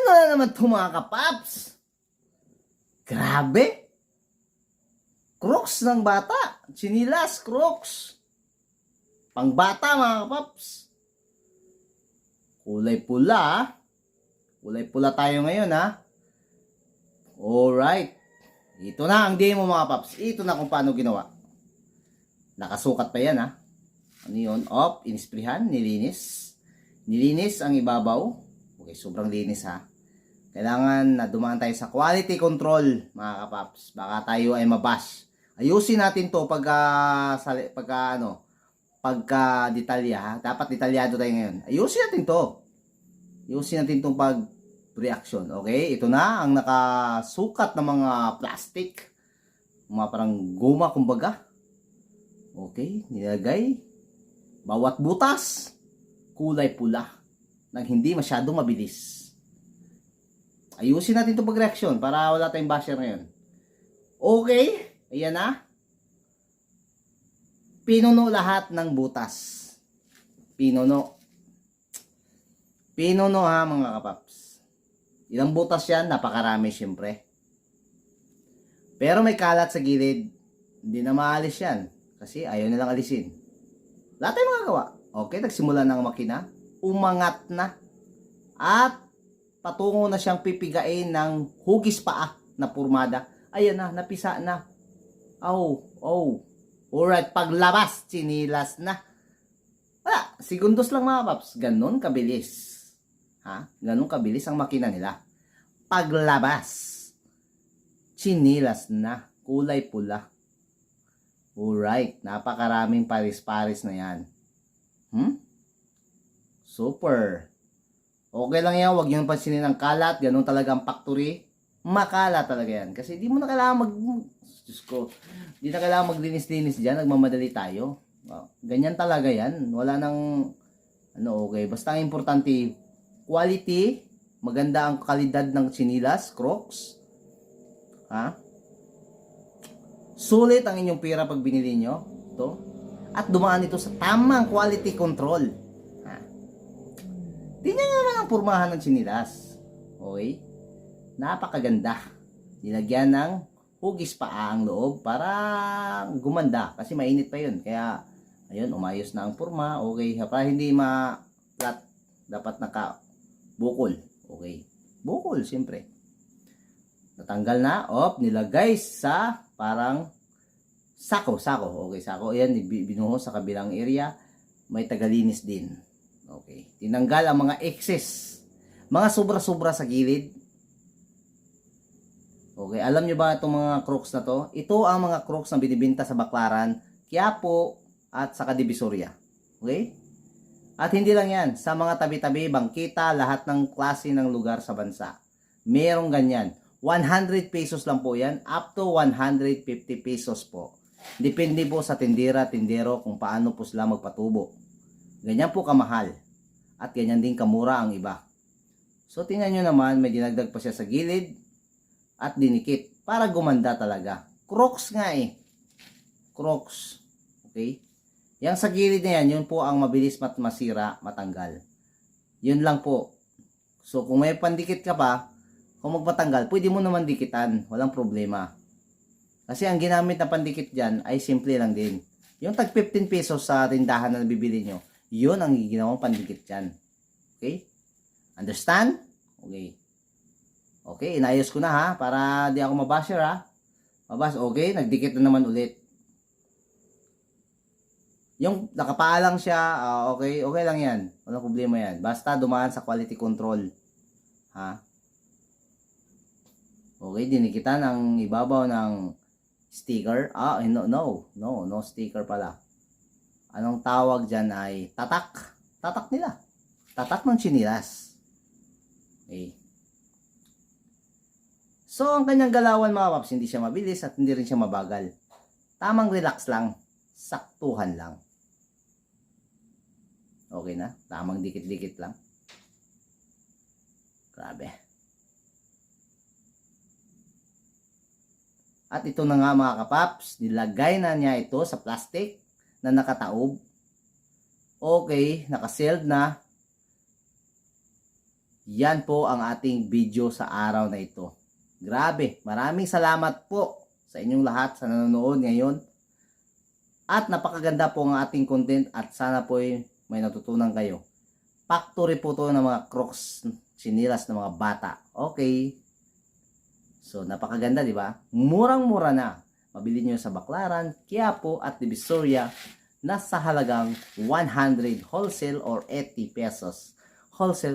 Ano na naman ito mga kapaps? Grabe! Crocs ng bata. Chinilas, crocs. Pang bata mga kapaps. Kulay pula ah. Kulay pula tayo ngayon ha. Alright. Ito na ang demo mga paps. Ito na kung paano ginawa. Nakasukat pa yan ha. Ano yun? Op, inisprihan, nilinis. Nilinis ang ibabaw. Okay, sobrang linis ha. Kailangan na dumaan tayo sa quality control mga kapaps. Baka tayo ay mabash. Ayusin natin to pagka, sali, pagka ano, pagka detalya ha. Dapat detalyado tayo ngayon. Ayusin natin to. Ayusin natin tong pag reaction. Okay, ito na ang nakasukat ng mga plastic. Mga parang goma kumbaga. Okay, nilagay. Bawat butas, kulay pula. Nang hindi masyadong mabilis. Ayusin natin itong pag-reaction para wala tayong basher ngayon. Okay, ayan na. Pinuno lahat ng butas. Pinuno. Pinuno ha mga kapaps. Ilang butas yan? Napakarami syempre. Pero may kalat sa gilid. Hindi na maalis yan. Kasi ayaw nilang alisin. Lahat tayo magagawa. Okay, nagsimula ng makina. Umangat na. At patungo na siyang pipigain ng hugis paa na purmada. Ayan na, napisa na. Oh, oh. Alright, paglabas, chinilas na. Wala, segundos lang mga paps. Ganon kabilis. Ha? Ganon kabilis ang makina nila. Paglabas, chinilas na. Kulay pula. Alright, napakaraming paris-paris na yan. Hmm? Super. Okay lang yan, huwag yung pansinin ng kalat. Ganon talaga ang factory. Makala talaga yan. Kasi di mo na kailangan mag... Diyos ko. Di na kailangan maglinis-linis dyan. Nagmamadali tayo. Wow. Ganyan talaga yan. Wala nang... Ano, okay. Basta ang importante, quality, maganda ang kalidad ng sinilas, crocs. Ha? Sulit ang inyong pera pag binili nyo. Ito. At dumaan ito sa tamang quality control. Di niya nga lang ang purmahan ng sinilas. Okay? Napakaganda. Nilagyan ng hugis paa ang loob para gumanda. Kasi mainit pa yun. Kaya, ayun, umayos na ang purma. Okay. Para hindi ma flat, dapat naka bukol. Okay. Bukol, siyempre. Natanggal na. Op, nilagay sa parang sako, sako. Okay, sako. Ayan, bi- binuhos sa kabilang area. May tagalinis din. Okay. Tinanggal ang mga excess. Mga sobra-sobra sa gilid. Okay, alam nyo ba itong mga crooks na to? Ito ang mga crooks na binibinta sa Baklaran, Quiapo, at sa Divisoria. Okay? At hindi lang yan, sa mga tabi-tabi, bangkita, lahat ng klase ng lugar sa bansa. Merong ganyan. 100 pesos lang po yan, up to 150 pesos po. Depende po sa tindera, tindero kung paano po sila magpatubo. Ganyan po kamahal. At ganyan din kamura ang iba. So tingnan nyo naman, may dinagdag pa siya sa gilid at dinikit para gumanda talaga. Crocs nga eh. Crocs. Okay? Yang sa gilid na yan, yun po ang mabilis mat masira, matanggal. Yun lang po. So kung may pandikit ka pa, kung magpatanggal, pwede mo naman dikitan. Walang problema. Kasi ang ginamit na pandikit dyan ay simple lang din. Yung tag 15 pesos sa tindahan na nabibili nyo, yun ang ginawang pandikit dyan. Okay? Understand? Okay. Okay, inayos ko na ha, para di ako mabasher ha. Mabas, okay, nagdikit na naman ulit. Yung nakapaalang siya, ah, okay, okay lang yan. Walang problema yan. Basta dumaan sa quality control. Ha? Okay, dinikitan ang ibabaw ng sticker. Ah, no, no, no, no sticker pala. Anong tawag dyan ay tatak. Tatak nila. Tatak ng chinilas. Okay. So, ang kanyang galawan mga paps, hindi siya mabilis at hindi rin siya mabagal. Tamang relax lang. Saktuhan lang. Okay na? Tamang dikit-dikit lang. Grabe. At ito na nga mga kapaps, nilagay na niya ito sa plastic na nakataob. Okay, nakasealed na. Yan po ang ating video sa araw na ito. Grabe, maraming salamat po sa inyong lahat sa nanonood ngayon. At napakaganda po ang ating content at sana po ay may natutunan kayo. Factory po to ng mga crocs, sinilas ng mga bata. Okay. So, napakaganda, di ba? Murang-mura na. Mabili nyo sa Baclaran, Quiapo at Divisoria na sa halagang 100 wholesale or 80 pesos. Wholesale